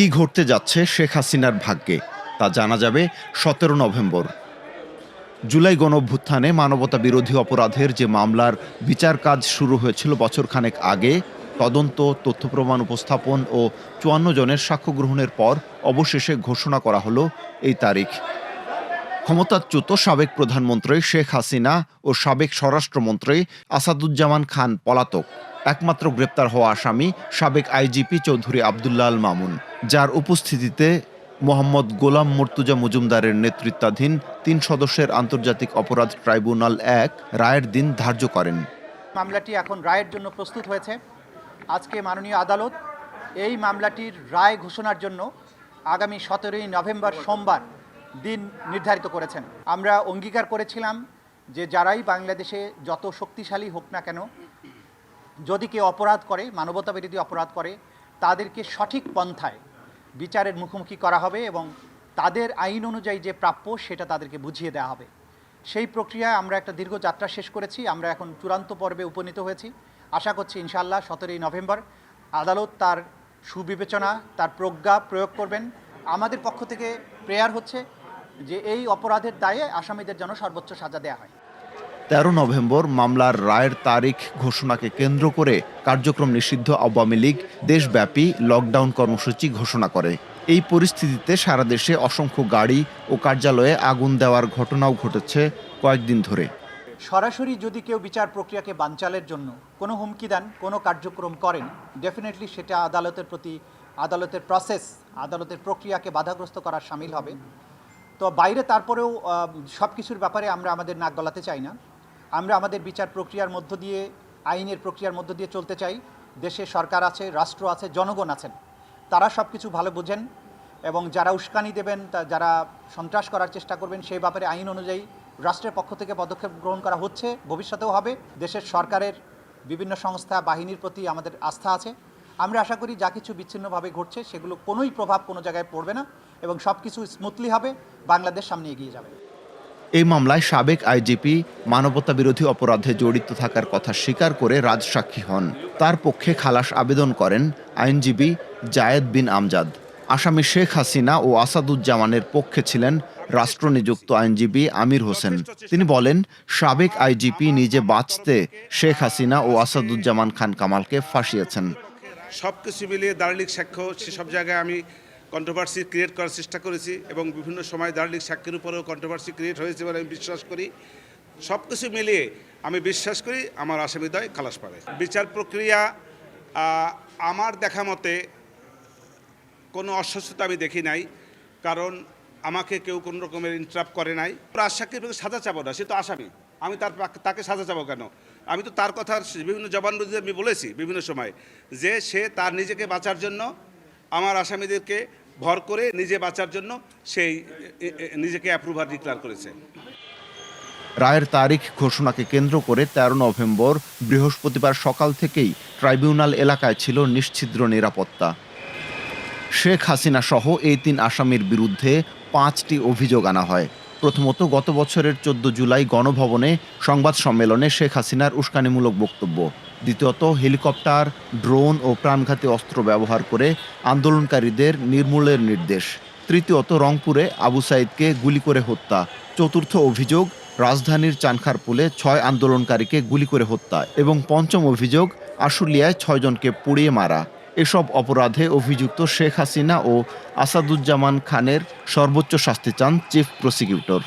কি ঘটতে যাচ্ছে শেখ হাসিনার ভাগ্যে, তা জানা যাবে সতেরো নভেম্বর। জুলাই গণঅভ্যুত্থানে মানবতা বিরোধী অপরাধের যে মামলার বিচার কাজ শুরু হয়েছিল বছরখানেক আগে, তদন্ত, তথ্য প্রমাণ উপস্থাপন ও চুয়ান্ন জনের সাক্ষ্য গ্রহণের পর অবশেষে ঘোষণা করা হলো এই তারিখ। ক্ষমতাচ্যুত সাবেক প্রধানমন্ত্রী শেখ হাসিনা ও সাবেক স্বরাষ্ট্রমন্ত্রী আসাদুজ্জামান খান পলাতক। একমাত্র গ্রেপ্তার হওয়া আসামি সাবেক আইজিপি চৌধুরী আবদুল্লাহ আল মামুন, যার উপস্থিতিতে মোহাম্মদ গোলাম মর্তুজা মজুমদারের নেতৃত্বাধীন তিন সদস্যের আন্তর্জাতিক অপরাধ ট্রাইব্যুনাল এক রায়ের দিন ধার্য করেন। মামলাটি এখন রায়ের জন্য প্রস্তুত হয়েছে। আজকে মাননীয় আদালত এই মামলাটির রায় ঘোষণার জন্য আগামী সতেরোই নভেম্বর সোমবার দিন নির্ধারিত করেছেন। আমরা অঙ্গীকার করেছিলাম যে যারাই বাংলাদেশে যত শক্তিশালী হোক না কেন যদি কেউ অপরাধ করে, মানবতা বিরোধী অপরাধ করে, তাদেরকে সঠিক পন্থায় বিচারের মুখোমুখি করা হবে এবং তাদের আইন অনুযায়ী যে প্রাপ্য সেটা তাদেরকে বুঝিয়ে দেওয়া হবে। সেই প্রক্রিয়ায় আমরা একটা দীর্ঘ যাত্রা শেষ করেছি, আমরা এখন চূড়ান্ত পর্বে উপনীত হয়েছি। আশা করছি ইনশাআল্লাহ সতেরোই নভেম্বর আদালত তার সুবিবেচনা, তার প্রজ্ঞা প্রয়োগ করবেন। আমাদের পক্ষ থেকে প্রেয়ার হচ্ছে যে এই অপরাধের দায়ে আসামিদের যেন সর্বোচ্চ সাজা দেওয়া হয়। তেরো নভেম্বর মামলার রায়ের তারিখ ঘোষণাকে কেন্দ্র করে কার্যক্রম নিষিদ্ধ আওয়ামী লীগ দেশব্যাপী লকডাউন কর্মসূচি ঘোষণা করে। এই পরিস্থিতিতে সারা দেশে অসংখ্য গাড়ি ও কার্যালয়ে আগুন দেওয়ার ঘটনাও ঘটেছে কয়েকদিন ধরে। সরাসরি যদি কেউ বিচার প্রক্রিয়াকে বানচালের জন্য কোনো হুমকি দেন, কোনো কার্যক্রম করেন ডেফিনেটলি সেটা আদালতের প্রতি, আদালতের প্রসেস আদালতের প্রক্রিয়াকে বাধাগ্রস্ত করার সামিল হবে। তো বাইরে তারপরেও সব কিছুর ব্যাপারে আমরা আমাদের নাক গলাতে চাই না। আমরা আমাদের বিচার প্রক্রিয়ার মধ্য দিয়ে, আইনের প্রক্রিয়ার মধ্য দিয়ে চলতে চাই। দেশে সরকার আছে, রাষ্ট্র আছে, জনগণ আছেন। তারা সব কিছু ভালো বোঝেন এবং যারা উস্কানি দেবেন, তা যারা সন্ত্রাস করার চেষ্টা করবেন, সেই ব্যাপারে আইন অনুযায়ী রাষ্ট্রের পক্ষ থেকে পদক্ষেপ গ্রহণ করা হচ্ছে, ভবিষ্যতেও হবে। দেশের সরকারের বিভিন্ন সংস্থা, বাহিনীর প্রতি আমাদের আস্থা আছে। আমরা আশা করি যা কিছু বিচ্ছিন্নভাবে ঘটছে, সেগুলো কোনোই প্রভাব কোনো জায়গায় পড়বে না এবং সব কিছু স্মুথলি হবে। বাংলাদেশ সামনে এগিয়ে যাবে। এই মামলায় সাবেক আইজিপি মানবতা বিরোধী অপরাধে জড়িত থাকার কথা স্বীকার করে রাজসাক্ষী হন। তার পক্ষে খালাস আবেদন করেন আইনজীবী জায়েদ বিন আমজাদ। আসামি শেখ হাসিনা ও আসাদুজ্জামানের পক্ষে ছিলেন রাষ্ট্রনিযুক্ত আইনজীবী আমির হোসেন। তিনি বলেন, সাবেক আইজিপি নিজে বাঁচতে শেখ হাসিনা ও আসাদুজ্জামান খান কামালকে ফাঁসিয়েছেন। সব কিছু মিলিয়ে দার্লিক সাক্ষ্য সেসব জায়গায় আমি কন্ট্রোভার্সি ক্রিয়েট করার চেষ্টা করেছি এবং বিভিন্ন সময় দার্লিক সাক্ষীর উপরেও কন্ট্রোভার্সি ক্রিয়েট হয়েছে বলে আমি বিশ্বাস করি। সব কিছু মিলিয়ে আমি বিশ্বাস করি আমার আসামিদয় খালাস পাবে। বিচার প্রক্রিয়া আমার দেখা মতে কোনো অস্বস্থতা আমি দেখি নাই, কারণ আমাকে কেউ কোনো রকমের ইন্টারাপ্ট করে নাই। প্রতি সাজা চাবো না, সে তো আসামি। আমি তার তাকে সাজা চাবো কেন? আমি তো তার কথা বিভিন্ন জবানবন্দিতে আমি বলেছি বিভিন্ন সময় যে সে তার নিজেকে বাঁচার জন্য আমার আসামিদেরকে ভর করে নিজে বাঁচার জন্য সেই নিজেকে অ্যাপ্রুভার ডিক্লার করেছে। রায়ের তারিখ ঘোষণাকে কেন্দ্র করে তেরো নভেম্বর বৃহস্পতিবার সকাল থেকেই ট্রাইব্যুনাল এলাকায় ছিল নিশ্ছিদ্র নিরাপত্তা। শেখ হাসিনা সহ এই তিন আসামির বিরুদ্ধে পাঁচটি অভিযোগ আনা হয়। প্রথমত, গত বছরের চোদ্দ জুলাই গণভবনে সংবাদ সম্মেলনে শেখ হাসিনার উস্কানিমূলক বক্তব্য। দ্বিতীয়ত, হেলিকপ্টার, ড্রোন ও প্রাণঘাতী অস্ত্র ব্যবহার করে আন্দোলনকারীদের নির্মূলের নির্দেশ। তৃতীয়ত, রংপুরে আবু সাইদকে গুলি করে হত্যা। চতুর্থ অভিযোগ, রাজধানীর চানখারপুলে ছয় আন্দোলনকারীকে গুলি করে হত্যা এবং পঞ্চম অভিযোগ, আশুলিয়ায় ছয়জনকে পুড়িয়ে মারা। এসব অপরাধে অভিযুক্ত শেখ হাসিনা ও আসাদুজ্জামান খানের সর্বোচ্চ শাস্তি চান চিফ প্রসিকিউটর।